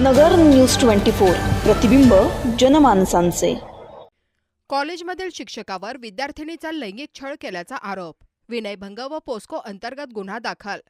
नगर news twenty four. प्रतिबिंब जनमानसांचे. कॉलेजमधील शिक्षकावर विद्यार्थिनीचा लैंगिक छळ केल्याचा आरोप. विनयभंग व पोस्को अंतर्गत गुन्हा दाखल.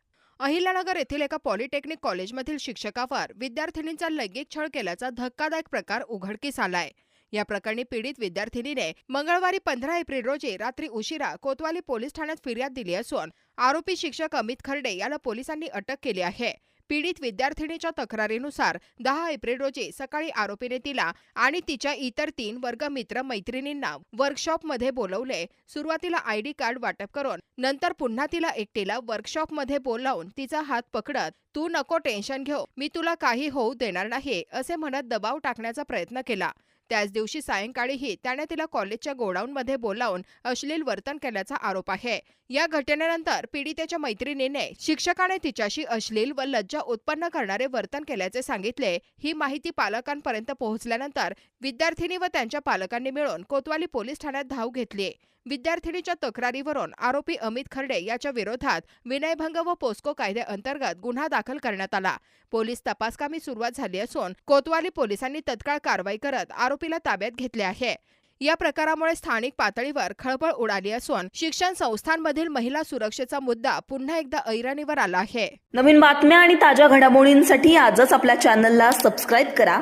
अहिल्यानगर येथील एका पॉलिटेक्निक कॉलेजमधील शिक्षकावर विद्यार्थिनीचा लैंगिक छळ केल्याचा धक्कादायक प्रकार उघडकीस आलाय. या प्रकरणी पीडित विद्यार्थिनीने मंगळवारी पंधरा एप्रिल रोजी रात्री उशिरा कोतवाली पोलीस ठाण्यात फिर्याद दिली असून आरोपी शिक्षक अमित खर्डे याला पोलिसांनी अटक केली आहे. पीडित विद्यार्थिनीच्या तक्रारीनुसार दहा एप्रिल रोजी सकाळी आरोपीने तिला आणि तिच्या इतर तीन वर्गमित्र मैत्रिणींना वर्कशॉपमध्ये बोलवले. सुरुवातीला आयडी कार्ड वाटप करून नंतर पुन्हा तिला एकटीला वर्कशॉपमध्ये बोलावून तिचा हात पकडत तू नको टेन्शन घेऊ मी तुला काही होऊ देणार नाही असे म्हणत दबाव टाकण्याचा प्रयत्न केला. त्याच दिवशी सायंकाळीही त्याने तिला कॉलेजच्या गोडाऊनमध्ये बोलावून अश्लील वर्तन केल्याचा आरोप आहे. या घटनेनंतर पीडितेच्या मैत्रिणीने शिक्षकाने तिच्याशी अश्लील व लज्जा उत्पन्न करणारे वर्तन केल्याचे सांगितले. ही माहिती पालकांपर्यंत पोहोचल्यानंतर विद्यार्थिनी व त्यांच्या पालकांनी मिळून कोतवाली पोलीस ठाण्यात धाव घेतली. विद्यार्थिनीच्या तक्रारीवरून आरोपी अमित खर्डे याच्या विरोधात विनयभंग व पोस्को कायद्याअंतर्गत गुन्हा दाखल करण्यात आला. पोलीस तपासकामी सुरुवात झाली असून कोतवाली पोलिसांनी तत्काळ कारवाई करत आरोपीला ताब्यात घेतले आहे. या प्रकारामुळे स्थानिक पातळीवर खळबळ उडाली असून शिक्षण संस्थांमधील महिला सुरक्षेचा मुद्दा पुन्हा एकदा ऐरणीवर आला आहे. नवीन बातम्या आणि ताज्या घडामोडींसाठी आजच आपल्या चॅनलला सबस्क्राईब करा.